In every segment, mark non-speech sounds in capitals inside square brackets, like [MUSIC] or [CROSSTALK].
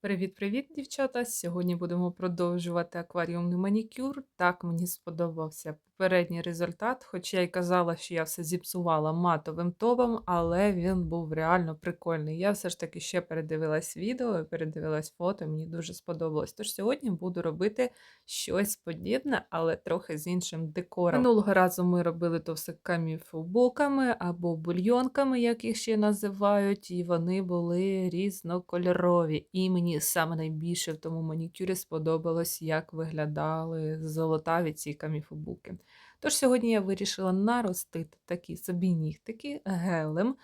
Привіт-привіт, дівчата! Сьогодні будемо продовжувати акваріумний манікюр. Так мені сподобався попередній результат, хоч я й казала, що я все зіпсувала матовим топом, але він був реально прикольний. Я все ж таки ще передивилась відео, передивилась фото, мені дуже сподобалось. Тож сьогодні буду робити щось подібне, але трохи з іншим декором. Минулого разу ми робили то все каміфубоками або бульйонками, як їх ще називають, і вони були різнокольорові. І мені саме найбільше в тому манікюрі сподобалось, як виглядали золотаві ці каміфубуки. Тож сьогодні я вирішила наростити такі собі нігтики гелем.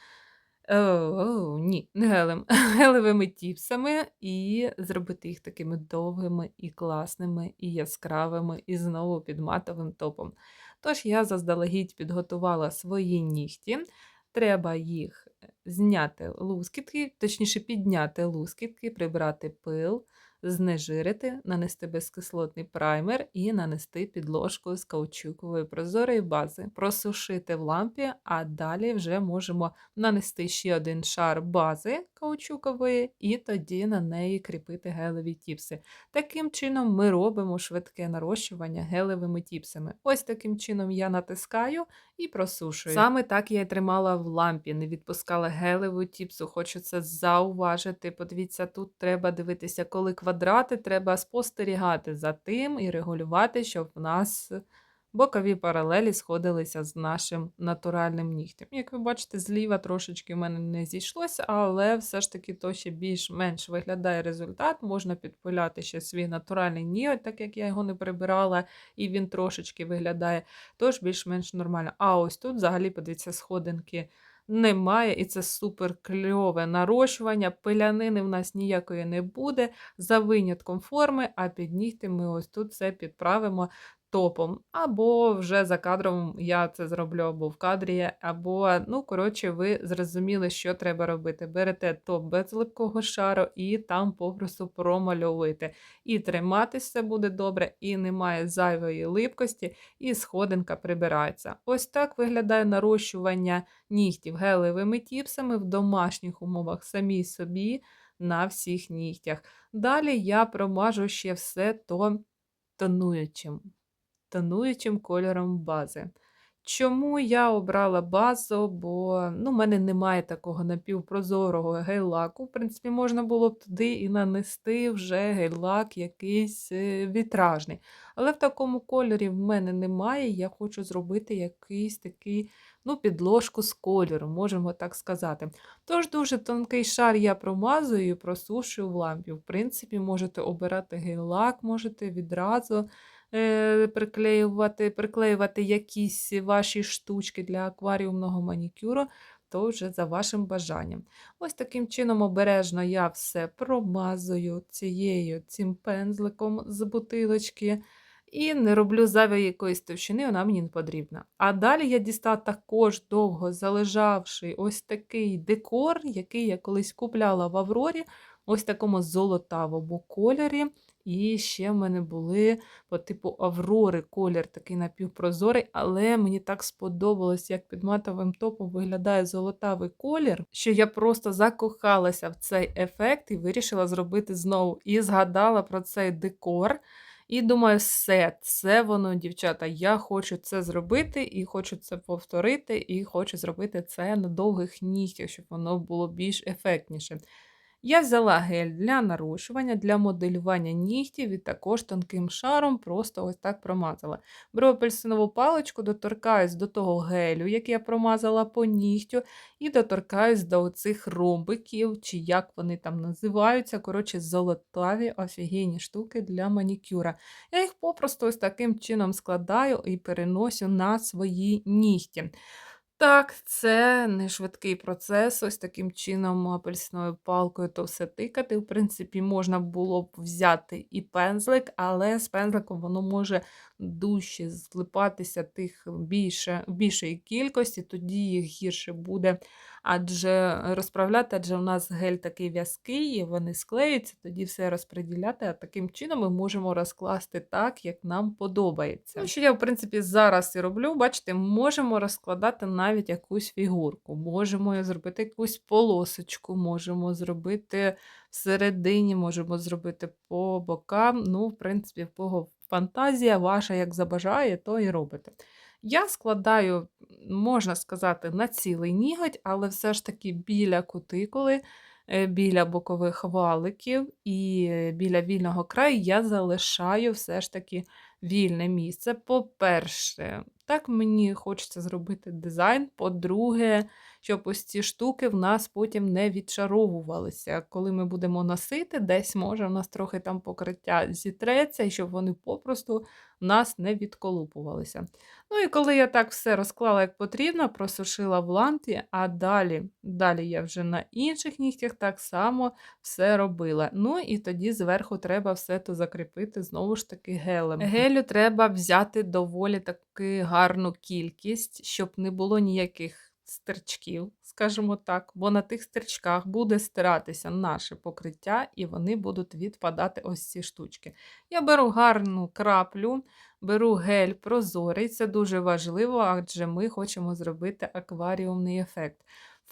О, о, ні, не гелем, [LAUGHS] гелевими тіпсами і зробити їх такими довгими і класними, і яскравими, і знову під матовим топом. Тож я заздалегідь підготувала свої нігті. Треба їх зняти лускітки, точніше підняти лускітки, прибрати пил, знежирити, нанести безкислотний праймер і нанести підложку з каучукової прозорої бази, просушити в лампі, а далі вже можемо нанести ще один шар бази каучукової, і тоді на неї кріпити гелеві тіпси. Таким чином ми робимо швидке нарощування гелевими тіпсами. Ось таким чином я натискаю і просушую. Саме так я і тримала в лампі, не відпускала гелеву тіпсу. Хочу це зауважити. Подивіться, тут треба дивитися, коли квадрати, треба спостерігати за тим і регулювати, щоб в нас бокові паралелі сходилися з нашим натуральним нігтем. Як ви бачите, зліва трошечки в мене не зійшлося, але все ж таки то ще більш-менш виглядає результат. Можна підпиляти ще свій натуральний ніготь, так як я його не прибирала, і він трошечки виглядає, тож більш-менш нормально. А ось тут взагалі, подивіться, сходинки. Немає, і це супер кльове нарощування. Пилянини в нас ніякої не буде, за винятком форми, а під нігти ми ось тут все підправимо топом. Або вже за кадром я це зроблю або в кадрі, або, ну, коротше, ви зрозуміли, що треба робити. Берете топ без липкого шару і там попросту промальовуєте. І триматися буде добре, і немає зайвої липкості, і сходинка прибирається. Ось так виглядає нарощування нігтів гелевими тіпсами в домашніх умовах самій собі на всіх нігтях. Далі я промажу ще все то тонуючим тонуючим кольором бази. Чому я обрала базу? Бо ну, в мене немає такого напівпрозорого гель-лаку. В принципі, можна було б туди і нанести вже гель-лак якийсь е, вітражний. Але в такому кольорі в мене немає. Я хочу зробити якийсь такий ну, підложку з кольору, можемо так сказати. Тож дуже тонкий шар я промазую і просушую в лампі. В принципі, можете обирати гель-лак, можете відразу. Е, приклеювати приклеювати якісь ваші штучки для акваріумного манікюру, то вже за вашим бажанням. Ось таким чином обережно я все промазую цією цим пензликом з бутилочки. І не роблю зайвої якоїсь товщини, вона мені не потрібна. А далі я дістала також довго залежавший ось такий декор, який я колись купляла в Аврорі, ось такому золотавому кольорі. І ще в мене були по типу Аврори колір такий напівпрозорий, але мені так сподобалось, як під матовим топом виглядає золотавий колір, що я просто закохалася в цей ефект і вирішила зробити знову. І згадала про цей декор. І думаю, все, це воно, дівчата. Я хочу це зробити, і хочу це повторити, і хочу зробити це на довгих нігтях, щоб воно було більш ефектніше. Я взяла гель для нарощування, для моделювання нігтів і також тонким шаром просто ось так промазала. Беру апельсинову паличку, доторкаюсь до того гелю, який я промазала по нігтю, і доторкаюсь до оцих ромбиків, чи як вони там називаються. Коротше, золотаві офігенні штуки для манікюра. Я їх попросту ось таким чином складаю і переносю на свої нігті. Так, це не швидкий процес. Ось таким чином апельсиновою палкою то все тикати. В принципі, можна було б взяти і пензлик, але з пензликом воно може дужче злипатися тих більше, більшої кількості, тоді їх гірше буде адже розправляти, адже у нас гель такий в'язкий, вони склеються, тоді все розподіляти. А таким чином ми можемо розкласти так, як нам подобається. Ну, що я, в принципі, зараз і роблю, бачите, можемо розкладати навіть якусь фігурку, можемо зробити якусь полосочку, можемо зробити всередині, можемо зробити по бокам. Ну, в принципі, в кого фантазія ваша як забажає, то і робите. Я складаю, можна сказати, на цілий ніготь, але все ж таки біля кутикули, е, біля бокових валиків і е, біля вільного краю я залишаю все ж таки вільне місце. По-перше, так мені хочеться зробити дизайн. По-друге, щоб ось ці штуки в нас потім не відшаровувалися. Коли ми будемо носити, десь може у нас трохи там покриття зітреться, і щоб вони попросту в нас не відколупувалися. Ну і коли я так все розклала, як потрібно, просушила в лампі, а далі, далі я вже на інших нігтях так само все робила. Ну і тоді зверху треба все то закріпити знову ж таки гелем. Гелю треба взяти доволі таки гарну кількість, щоб не було ніяких стерчків, скажімо так, бо на тих стерчках буде стиратися наше покриття, і вони будуть відпадати ось ці штучки. Я беру гарну краплю, беру гель прозорий, це дуже важливо, адже ми хочемо зробити акваріумний ефект.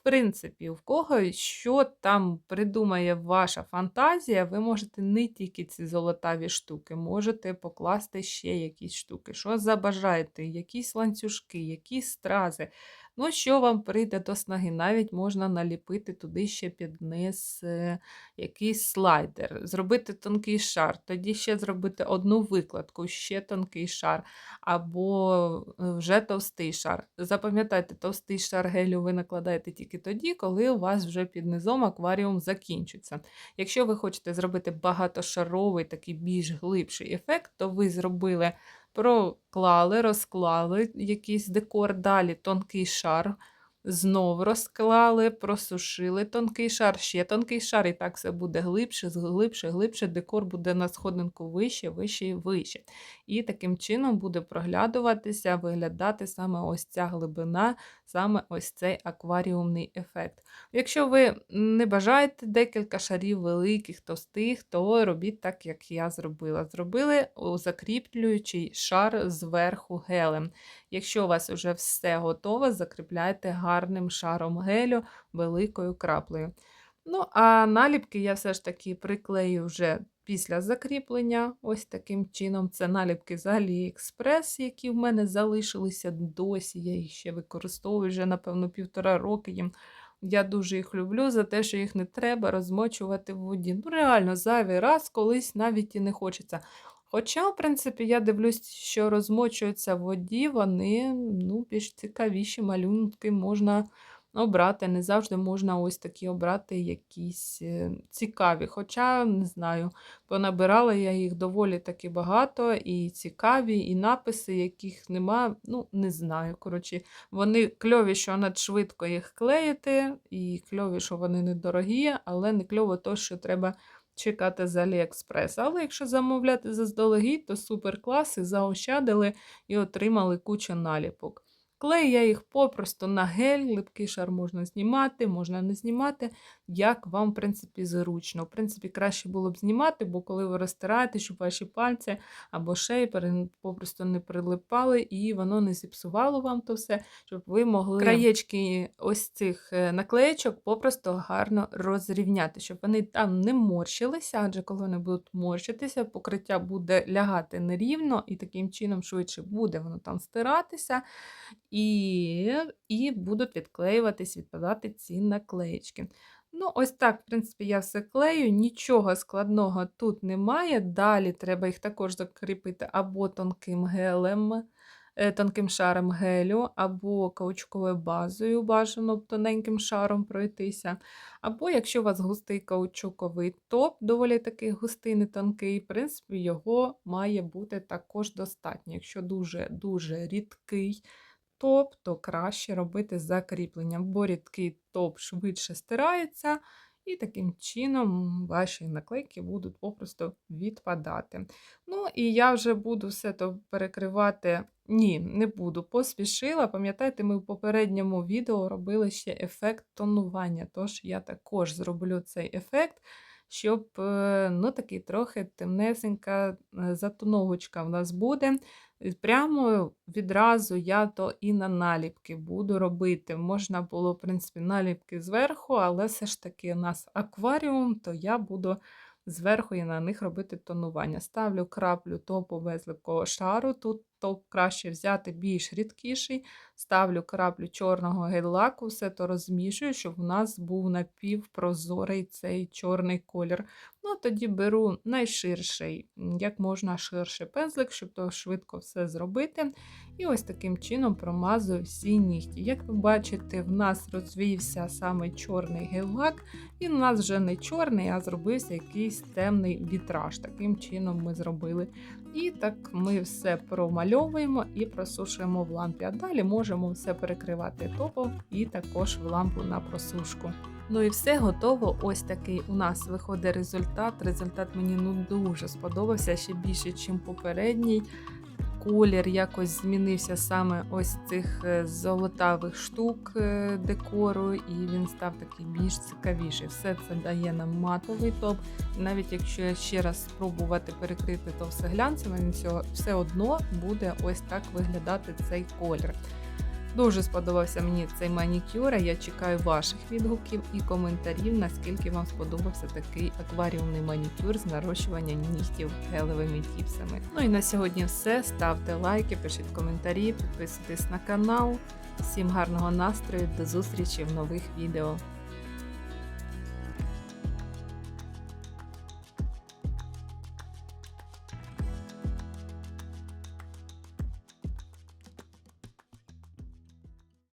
В принципі, в кого що там придумає ваша фантазія, ви можете не тільки ці золотаві штуки, можете покласти ще якісь штуки. Що забажаєте, якісь ланцюжки, якісь стрази. Ну, що вам прийде до снаги? Навіть можна наліпити туди ще під низ е, якийсь слайдер, зробити тонкий шар, тоді ще зробити одну викладку, ще тонкий шар, або е, вже товстий шар. Запам'ятайте, товстий шар гелю ви накладаєте тільки тоді, коли у вас вже під низом акваріум закінчиться. Якщо ви хочете зробити багатошаровий, такий більш глибший ефект, то ви зробили проклали, розклали якийсь декор, далі тонкий шар. Знову розклали, просушили тонкий шар, ще тонкий шар, і так все буде глибше, глибше, глибше, декор буде на сходинку вище, вище і вище. І таким чином буде проглядуватися, виглядати саме ось ця глибина, саме ось цей акваріумний ефект. Якщо ви не бажаєте декілька шарів великих, товстих, то робіть так, як я зробила. Зробили закріплюючий шар зверху гелем. Якщо у вас вже все готове, закріпляйте гарним шаром гелю великою краплею. Ну, а наліпки я все ж таки приклею вже після закріплення. Ось таким чином. Це наліпки з AliExpress, які в мене залишилися досі. Я їх ще використовую вже, напевно, півтора роки їм. Я дуже їх люблю за те, що їх не треба розмочувати в воді. Ну, реально, зайвий раз колись навіть і не хочеться. Хоча, в принципі, я дивлюсь, що розмочуються в воді, вони ну, більш цікавіші малюнки можна обрати. Не завжди можна ось такі обрати якісь е, цікаві. Хоча, не знаю, понабирала я їх доволі таки багато, і цікаві, і написи, яких нема, ну, не знаю. Коротше, Вони кльові, що надшвидко їх клеїти, і кльові, що вони недорогі, але не кльово то, що треба чекати з Аліекспрес. Але якщо замовляти заздалегідь, то супер класи заощадили і отримали кучу наліпок. Клей я їх попросту на гель, липкий шар можна знімати, можна не знімати, як вам, в принципі, зручно. В принципі, краще було б знімати, бо коли ви розтираєте, щоб ваші пальці або шейпери попросту не прилипали, і воно не зіпсувало вам то все, щоб ви могли краєчки ось цих е, наклеєчок попросту гарно розрівняти, щоб вони там не морщилися, адже коли вони будуть морщитися, покриття буде лягати нерівно, і таким чином швидше буде воно там стиратися і і будуть відклеюватись, відпадати ці наклеєчки. Ну, ось так, в принципі, я все клею, нічого складного тут немає. Далі треба їх також закріпити або тонким гелем, е, тонким шаром гелю, або каучковою базою, бажано тоненьким шаром пройтися. Або, якщо у вас густий каучуковий топ, доволі такий густий, не тонкий, в принципі, його має бути також достатньо. Якщо дуже-дуже рідкий топ, то краще робити закріплення, бо рідкий топ швидше стирається, І таким чином ваші наклейки будуть попросту відпадати. Ну, і я вже буду все то перекривати. Ні, не буду. Поспішила. Пам'ятаєте, ми в попередньому відео робили ще ефект тонування. Тож я також зроблю цей ефект, щоб е, ну, такий трохи темнесенька е, затоновочка в нас буде. Прямо відразу я то і на наліпки буду робити. Можна було, в принципі, наліпки зверху, але все ж таки у нас акваріум, то я буду зверху і на них робити тонування. Ставлю краплю топу безлипкого шару. Тут топ краще взяти більш рідкіший. Ставлю краплю чорного гель-лаку, все то розмішую, щоб у нас був напівпрозорий цей чорний колір. Ну, тоді беру найширший, як можна ширший пензлик, щоб то швидко все зробити. І ось таким чином промазую всі нігті. Як ви бачите, в нас розвівся саме чорний гель-лак. Він у нас вже не чорний, а зробився якийсь темний вітраж. Таким чином ми зробили. І так ми все промальовуємо і просушуємо в лампі. А далі можемо все перекривати топом і також в лампу на просушку. Ну і все готово. Ось такий у нас виходить результат. Результат мені ну дуже сподобався ще більше, ніж попередній. Колір якось змінився саме ось цих е, золотавих штук е, декору, і він став такий більш цікавіший. Все це дає нам матовий топ. Навіть якщо я ще раз спробувати перекрити то все глянцем, він все одно буде ось так виглядати цей колір. Дуже сподобався мені цей манікюр. Я чекаю ваших відгуків і коментарів, наскільки вам сподобався такий акваріумний манікюр з нарощування нігтів гелевими тіпсами. Ну і на сьогодні все. Ставте лайки, пишіть коментарі, підписуйтесь на канал. Всім гарного настрою, до зустрічі в нових відео.